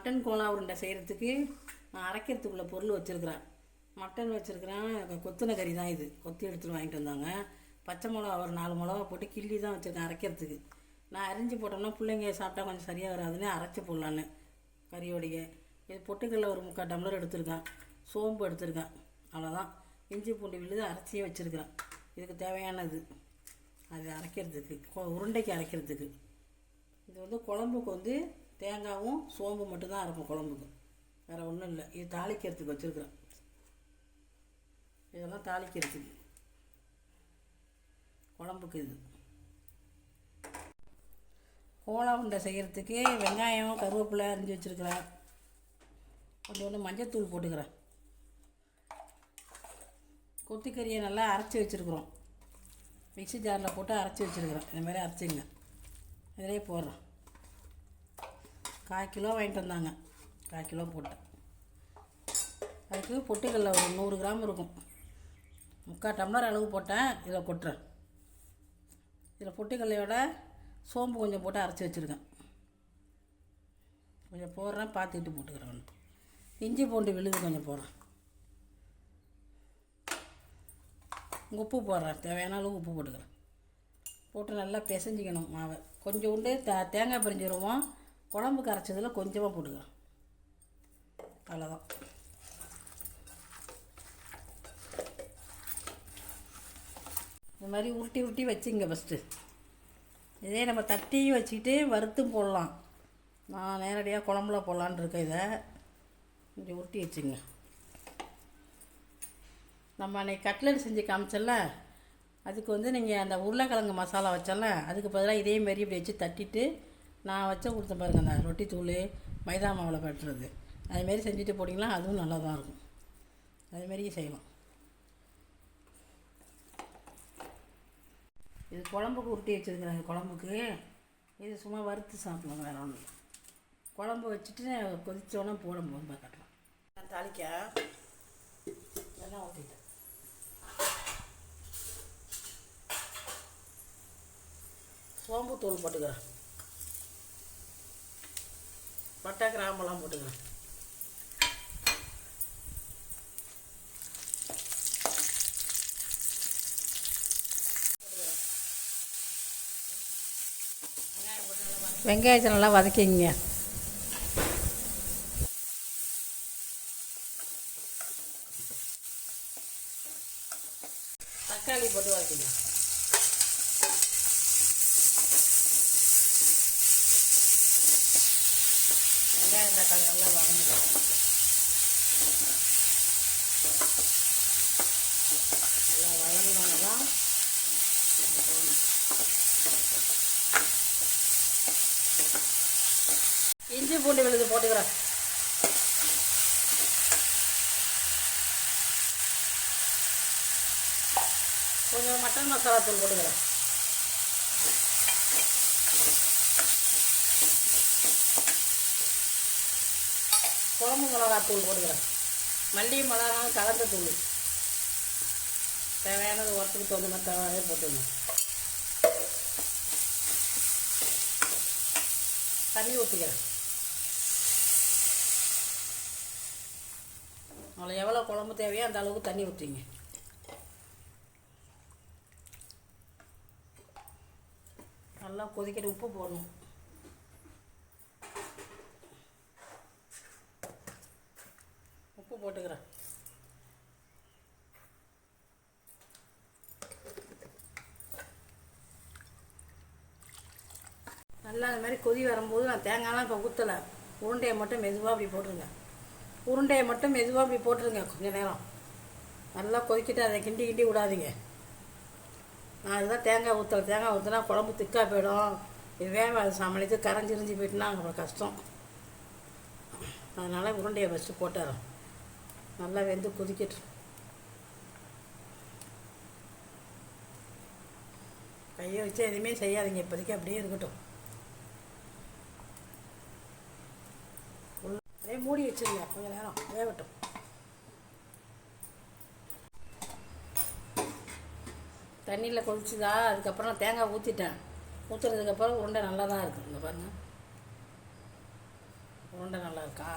Mutton Cola உருண்டை செய்கிறதுக்கு நான் அரைக்கிறதுக்குள்ள பொருள் வச்சுருக்கிறேன் மட்டன் வச்சுருக்கிறேன் கொத்துன கறி தான் இது. கொத்தி எடுத்துகிட்டு வாங்கிட்டு வந்தாங்க. பச்சை மிளகா ஒரு நாலு மிளகா போட்டு கிள்ளி தான் வச்சுருக்கேன் அரைக்கிறதுக்கு. நான் அரிஞ்சு போட்டோம்னா பிள்ளைங்க சாப்பிட்டா கொஞ்சம் சரியாக வராதுன்னு அரைச்சி போடலான்னு. கறியோடைய இது பொட்டுக்கல்ல ஒரு முக்கால் டம்ளர் எடுத்திருக்கேன். சோம்பு எடுத்திருக்கேன். அவ்வளோதான் இஞ்சி பூண்டு விழுது அரைச்சியே வச்சுருக்கிறேன். இதுக்கு தேவையானது. அது அரைக்கிறதுக்கு கொ- உருண்டைக்கு அரைக்கிறதுக்கு. இது வந்து குழம்புக்கு வந்து தேங்காயும் சோம்பு மட்டும்தான் இருக்கும் குழம்புக்கு. வேறு ஒன்றும் இல்லை. இது தாளிக்கிறதுக்கு வச்சுருக்குறேன். இதெல்லாம் தாளிக்கிறதுக்கு. குழம்புக்கு இது. கோலா உண்டை செய்கிறதுக்கு வெங்காயம் கருவேப்பிலை அரிஞ்சு வச்சுருக்கிறேன். கொஞ்சோண்டு மஞ்சத்தூள் போட்டுக்கிறேன். கொத்திக்கறியை நல்லா அரைச்சி வச்சுருக்குறோம். மிக்ஸி ஜாரில் போட்டு அரைச்சி வச்சுருக்குறேன். இந்த மாதிரி அரைச்சிங்க இதிலே போடுறோம் கால் கிலோ வாங்கிட்டு வந்தாங்க. கால் கிலோ போட்டேன். அதுக்கு பொட்டுக்கல்ல ஒரு நூறு கிராம் இருக்கும். முக்கால் டம்ளர் அளவு போட்டேன். இதில் கொட்டுறேன். இதில் பொட்டுக்கல்லையோட சோம்பு கொஞ்சம் போட்டு அரைச்சி வச்சுருக்கேன். கொஞ்சம் போடுறேன் பார்த்துக்கிட்டு போட்டுக்கிறேன் இஞ்சி பூண்டு விழுது கொஞ்சம் போடுறேன். உப்பு போடுறேன். தேவையான அளவு உப்பு போட்டுக்கிறேன். போட்டு நல்லா பிசைஞ்சிக்கணும் மாவை. கொஞ்சோண்டு தே தேங்காய் பிரிஞ்சிடுவோம் குழம்பு கரைச்சதில் கொஞ்சமாக போட்டுக்கிறேன் அவ்வளோதான் இந்த மாதிரி உருட்டி உருட்டி வச்சுங்க ஃபஸ்ட்டு இதே நம்ம தட்டியும் வச்சுக்கிட்டு வறுத்தும் போடலாம். நான் நேரடியாக குழம்புல போடலான்னு இருக்கேன் இதை. கொஞ்சம் உருட்டி வச்சுங்க. நம்ம அன்றைக்கி கட்லட் செஞ்சு காமிச்சல அதுக்கு வந்து நீங்கள் அந்த உருளைக்கிழங்கு மசாலா வச்சல அதுக்கு பதிலாக இதே மாதிரி இப்படி வச்சு தட்டிட்டு நான் வச்ச கொடுத்த பாருங்கள் அந்த ரொட்டி தூள் மைதா மாவில் பட்டுறது அதுமாரி செஞ்சுட்டு போட்டிங்களா அதுவும் நல்லா தான் இருக்கும் அதுமாரியும் செய்யலாம். இது குழம்புக்கு உருட்டி வச்சுருக்கிறேன் குழம்புக்கு. இது சும்மா வறுத்து சாப்பிடலாம் வேற ஒன்றும் குழம்பு வச்சுட்டு கொதிச்சோன்னே போட போது கட்டலாம். நான் தாளிக்க எல்லாம் ஊற்றிட்டேன் சோம்பு தூள் போட்டுக்கிறேன். பட்டை கிராம்பெல்லாம் போட்டுக்கிறேன் வெங்காயத்தை நல்லா வதக்கிங்க தக்காளி போட்டு வதக்கிங்க வெங்காயம் தக்காளி நல்லா வதங்கிடும். நல்லா வதங்கினோன்னு தான் இஞ்சி பூண்டு விழுது போட்டுக்கிறேன். கொஞ்சம் மட்டன் மசாலா தூள் போட்டுக்கிறேன். குழம்பு மிளகாத்தூள் போட்டுக்கிறேன். மல்லி மிளகா கலந்த தூள். தேவையானது உரத்துக்கு தகுந்த மாதிரி தேவையாக போட்டுக்கணும். தண்ணி ஊற்றிக்கிறேன் அவ்வளோ எவ்வளோ குழம்பு தேவையோ அந்த அளவுக்கு தண்ணி ஊற்றிங்க நல்லா கொதிக்கிற உப்பு போடணும். போட்டுக்கிறேன். நல்லா அந்த மாதிரி கொதி வரும்போது நான் தேங்காய்லாம் இப்போ ஊற்றலை உருண்டையை மட்டும் மெதுவாக அப்படி போட்டுருங்க. உருண்டையை மட்டும் மெதுவாக அப்படி போட்டுருங்க கொஞ்சம் நேரம். நல்லா கொதிக்கிட்டு அதை கிண்டி கிண்டி விடாதீங்க. நான் அதுதான் தேங்காய் ஊற்றலை தேங்காய் ஊற்றினா குழம்பு திக்காக போயிடும். இது வேகாது சமாளித்து கரைஞ்சிரிஞ்சு போயிட்டுனா அப்புறம் கஷ்டம். அதனால் உருண்டையை ஃபஸ்ட்டு போட்டுறோம் நல்லா வெந்து கொதிக்கட்டும். கையை வச்சு எதுவுமே செய்யாதீங்க. இப்போதைக்கு அப்படியே இருக்கட்டும். அப்படியே மூடி வச்சுருங்க. கொஞ்ச நேரம். வேகட்டும். தண்ணியில் கொதிச்சுதா? அதுக்கப்புறம் நான் தேங்காய் ஊற்றிட்டேன் ஊற்றுறதுக்கப்புறம் உருண்டை நல்லா தான் இருக்குது இந்த பாருங்க. உருண்டை நல்லா இருக்கா?